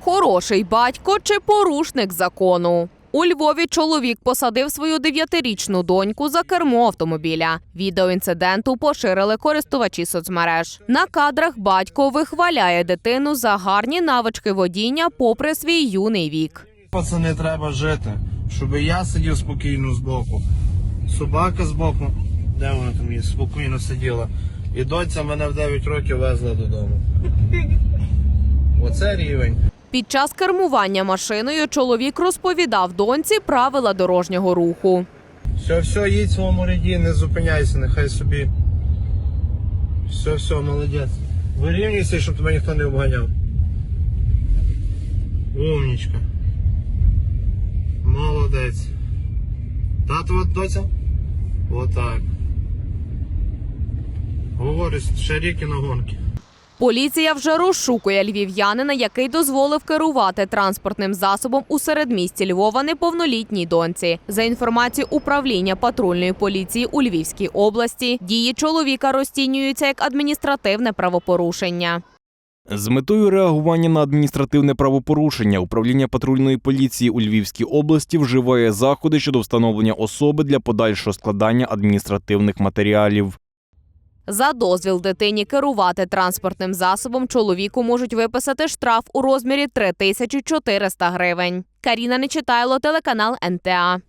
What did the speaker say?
Хороший батько чи порушник закону. У Львові чоловік посадив свою дев'ятирічну доньку за кермо автомобіля. Відео інциденту поширили користувачі соцмереж. На кадрах батько вихваляє дитину за гарні навички водіння попри свій юний вік. Пацани, треба жити, щоб я сидів спокійно збоку. Собака збоку, де вона там є, спокійно сиділа. І доця мене в 9 років везла додому. Оце рівень. Під час кермування машиною чоловік розповідав доньці правила дорожнього руху. Все, все, їдь в своєму ряді, не зупиняйся, нехай собі. Все, все, молодець. Вирівнюйся, щоб тебе ніхто не обганяв. Умнічка. Молодець. Татова доця? Отак. Говорю, ще рік і на гонки. Поліція вже розшукує львів'янина, який дозволив керувати транспортним засобом у середмісті Львова неповнолітній доньці. За інформацією управління патрульної поліції у Львівській області, дії чоловіка розцінюються як адміністративне правопорушення. З метою реагування на адміністративне правопорушення управління патрульної поліції у Львівській області вживає заходи щодо встановлення особи для подальшого складання адміністративних матеріалів. За дозвіл дитині керувати транспортним засобом чоловіку можуть виписати штраф у розмірі 3400 гривень. Каріна Нечитайло, телеканал НТА.